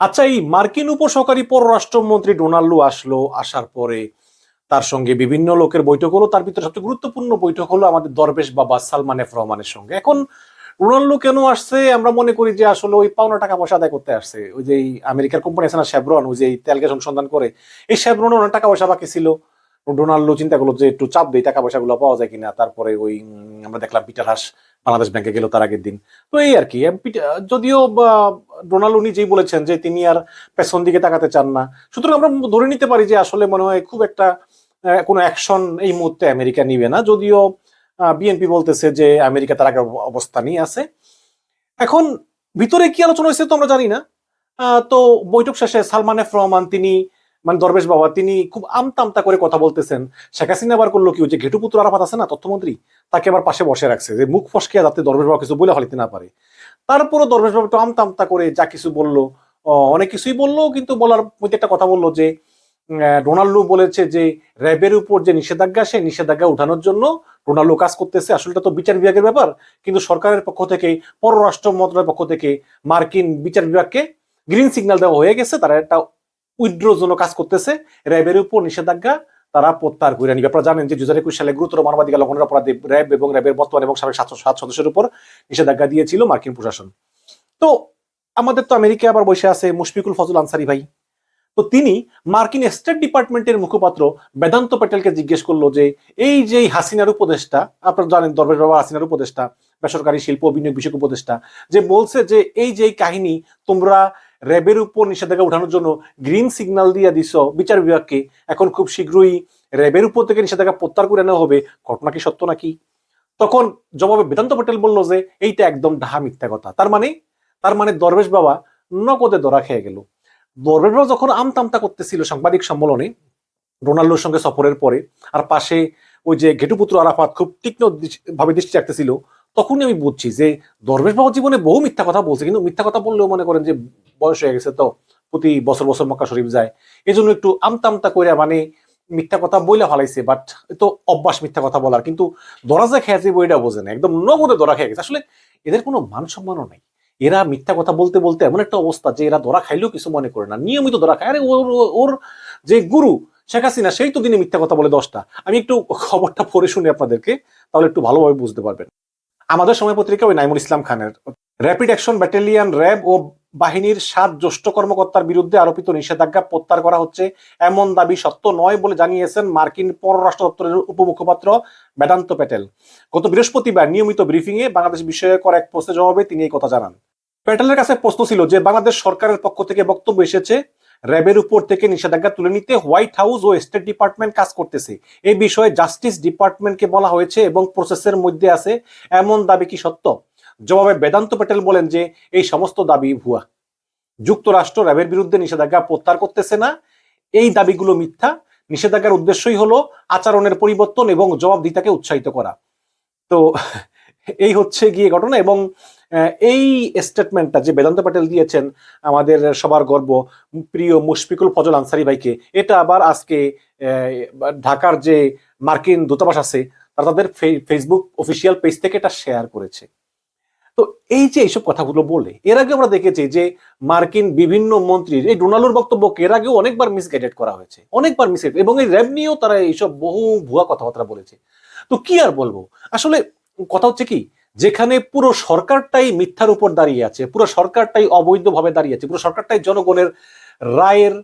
আচ্ছা এই মার্কিন উপসহকারী পররাষ্ট্রমন্ত্রী ডোনাল্ডো আসলো, আসার পরে তার সঙ্গে বিভিন্ন লোকের বৈঠক হলো, তার ভিতরে সবচেয়ে গুরুত্বপূর্ণ বৈঠক হলো আমাদের দরবেশ বাবা সালমান এফ রহমানের সঙ্গে। এখন রোনাল্ডো কেন আসছে? আমরা মনে করি যে আসলে ওই পাওনা টাকা পয়সা আদায় করতে আসছে। ওই যে আমেরিকার কোম্পানি আছে না শ্যাব্রন ওই যে তেল গ্যাস অনুসন্ধান করে, এই শ্যাব্রনে অনেক টাকা পয়সা বাকি ছিল। ডোনাল্ডো চিন্তা করল যে একটু চাপ দেয় টাকা পয়সাগুলো পাওয়া যায় কিনা। তারপরে ওই আমরা দেখলাম পিটার হাস বাংলাদেশ ব্যাংকে গেল তার আগের দিন। তো এই আর কি যদিও ডোনাল্ডো নিজেই বলেছেন যে তিনি আর পেছন দিকে তাকাতে চান না, সুতরাং আমরা ধরে নিতে পারি যে আসলে মনে হয় খুব একটা কোনো অ্যাকশন এই মুহূর্তে আমেরিকা নিবে না। যদিও বিএনপি বলতেছে যে আমেরিকা তার আগে অবস্থা নিয়ে আছে। এখন ভিতরে কি আলোচনা হয়েছে তো আমরা জানি না। তো বৈঠক শেষে সালমান এফ রহমান, তিনি মানে দরবেশ বাবা, তিনি খুব আমতা আমতা করে কথা বলতেছেন। শেখ হাসিনা আবার করল কি, ওই যে ঘেটুপুত্র আরাফাত আছে না, তথ্যমন্ত্রী, তাকে আবার পাশে বসে রাখছে যে মুখ ফসকে যাতে দরবেশ বাবা কিছু বলে ফেলিতে না পারে। তারপরও দরবেশ বাবা একটু আমতা আমতা করে যা কিছু বলল অনেক কিছুই বলল, কিন্তু বলার মধ্যে একটা কথা বলল যে রোনাল্ডো বলেছে যে, র্যাবের উপর যে নিষেধাজ্ঞা, সেই নিষেধাজ্ঞা উঠানোর জন্য রোনাল্ডো কাজ করতেছে। আসলে তো বিচার বিভাগের ব্যাপার, কিন্তু সরকারের পক্ষ থেকে, পররাষ্ট্র মন্ত্রণালয়ের পক্ষ থেকে মার্কিন বিচার বিভাগকে গ্রিন সিগন্যাল দেওয়া হয়ে গেছে। তারা একটা উইড্রোর জন্য কাজ করতেছে। র্যাবের উপর নিষেধাজ্ঞা তারা প্রত্যাহার করে নিবে। আপনারা জানেন যে দু হাজার একুশ সালে গুরুতর মানবাধিকার লঙ্ঘনের অপরাধে র্যাব এবং র্যাবের বর্তমান এবং সাবেক সাতশো সাত সদস্যের উপর নিষেধাজ্ঞা দিয়েছিল মার্কিন প্রশাসন। তো আমাদের তো আমেরিকা আবার বসে আছে মুশফিকুল ফজল আনসারি ভাই। তো তিনি মার্কিন স্টেট ডিপার্টমেন্টের মুখপাত্র বেদান্ত প্যাটেলকে জিজ্ঞেস করল যে, এই যে হাসিনার উপদেষ্টা, আপনারা জানেন দরবেশ বাবা হাসিনার উপদেষ্টা, বেসরকারি শিল্প বিনিয়োগ বিষয়ক উপদেষ্টা, যে বলছে যে এই যে কাহিনী তোমরা র্যাবের উপর নিষেধাজ্ঞা উঠানোর জন্য গ্রিন সিগন্যাল দিয়ে দিছ বিচার বিভাগকে, এখন খুব শীঘ্রই র্যাবের উপর থেকে নিষেধাজ্ঞা প্রত্যাহার করে নেওয়া হবে, ঘটনা কি সত্য নাকি? তখন জবাবে বেদান্ত পটেল বলল যে, এইটা একদম ডাহা মিথ্যা কথা। তার মানে তার মানে দরবেশ বাবা নগদে দরা খেয়ে গেল। দরবেশ বাবা যখন আমতামতা করতেছিল সাংবাদিক সম্মেলনে, রোনাল্ডোর সঙ্গে সফরের পরে, আর পাশে ওই যে ঘেটুপুত্র আরাফাত খুব তীক্ষ্ণ ভাবে দৃষ্টি রাখতেছিল তখনই আমি বুঝছি যে দরবেশ বাবা জীবনে বহু মিথ্যা কথা বলছে, কিন্তু মিথ্যা কথা বললেও মনে করেন যে বয়স হয়ে গেছে তো, প্রতি বছর বছর মক্কা শরীফ যায়। এই জন্য একটু আমতামতা করে মানে মিথ্যা কথা বইলে ফালাইছে বাট তো অভ্যাস মিথ্যা কথা বলার। কিন্তু দরা যে খেয়েছে বইটা বোঝে না একদম নগদে দরা খেয়ে গেছে। আসলে এদের কোনো মান সম্মানও নেই। এরা মিথ্যা কথা বলতে বলতে এমন একটা অবস্থা যে এরা ধরা খাইলেও কিছু মনে করে না। নিয়মিত ধরা খায়। আরে ওর, ওর- যে গুরু, শেখ হাসিনা, সেই তো দিনে মিথ্যা কথা বলে দশটা। আমি একটু খবরটা পড়ে শুনি আপনাদেরকে, তাহলে একটু ভালোভাবে বুঝতে পারবেন। আমাদের সময় পত্রিকা ওই নাইমুল ইসলাম খানের। র্যাপিড অ্যাকশন ব্যাটালিয়ন র্যাব ও বাহিনীর সাত জ্যেষ্ঠ কর্মকর্তার বিরুদ্ধে আরোপিত নিষেধাজ্ঞা প্রত্যাহার করা হচ্ছে। এমন দাবি সত্য নয় বলে জানিয়েছেন মার্কিন পররাষ্ট্র দপ্তরের উপমুখপাত্র বেদান্ত প্যাটেল। গত বৃহস্পতিবার নিয়মিত ব্রিফিং এ বাংলাদেশ বিষয়ে এক প্রশ্নের জবাবে তিনি এই কথা জানান। প্যাটেলের কাছে প্রশ্ন ছিল যে, বাংলাদেশ সরকারের পক্ষ থেকে বক্তব্য এসেছে র্যাবের উপর থেকে নিষেধাজ্ঞা তুলে নিতে হোয়াইট হাউস ও স্টেট ডিপার্টমেন্ট কাজ করতেছে। এই বিষয়ে জাস্টিস ডিপার্টমেন্টকে বলা হয়েছে এবং প্রসেসের মধ্যে আছে এমন দাবি কি সত্য? জবাবে বেদান্ত প্যাটেল বলেন যে, এই সমস্ত দাবি ভুয়া। যুক্তরাষ্ট্র র্যাবের বিরুদ্ধে নিষেধাজ্ঞা প্রত্যাহার করতেছে না। এই দাবিগুলো মিথ্যা। নিষেধাজ্ঞার উদ্দেশ্যই হলো আচরণের পরিবর্তন এবং জবাবদিহিতাকে উৎসাহিত করা। তো, এই হচ্ছে গিয়ে ঘটনা এবং এই স্টেটমেন্টটা যে বেদান্ত প্যাটেল দিয়েছেন আমাদের সবার গর্ব, প্রিয় মুশফিকুল ফজল আনসারি ভাইকে, এটা আবার আজকে ঢাকার যে মার্কিন দূতাবাস আছে, তারা তাদের ফেসবুক অফিসিয়াল পেজ থেকে এটা শেয়ার করেছে। তো এই যে এইসব কথাগুলো বলে, এর আগে আমরা দেখেছি যে মার্কিন বিভিন্ন মন্ত্রীর, এই ডোনাল্ডোর বক্তব্যকে এর আগেও অনেকবার মিসগাইডেড করা হয়েছে, অনেকবার মিস এবং এই র্যাব নিয়েও তারা এইসব বহু ভুয়া কথাবার্তা বলেছে। তো কি আর বলব? আসলে কথা হচ্ছে কি যেখানে পুরো সরকারটাই মিথ্যার উপর দাঁড়িয়ে আছে, পুরো সরকারটাই অবৈধভাবে দাঁড়িয়ে আছে, পুরো সরকারটাই জনগণের রায়ের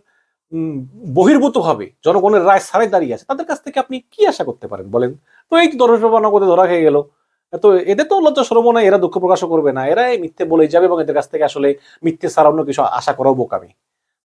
বহির্ভূতভাবে জনগণের রায় ছাড়াই দাঁড়িয়ে আছে। তাদের কাছ থেকে আপনি কি আশা করতে পারেন বলেন? তো এই দরজ নগদে ধরা হয়ে গেল, তো এদের তো লজ্জা সরব না এরা দুঃখ প্রকাশও করবে না এরা মিথ্যে বলেই যাবে এবং এদের কাছ থেকে আসলে মিথ্যে অন্য কিছু আশা করাও বোকামি।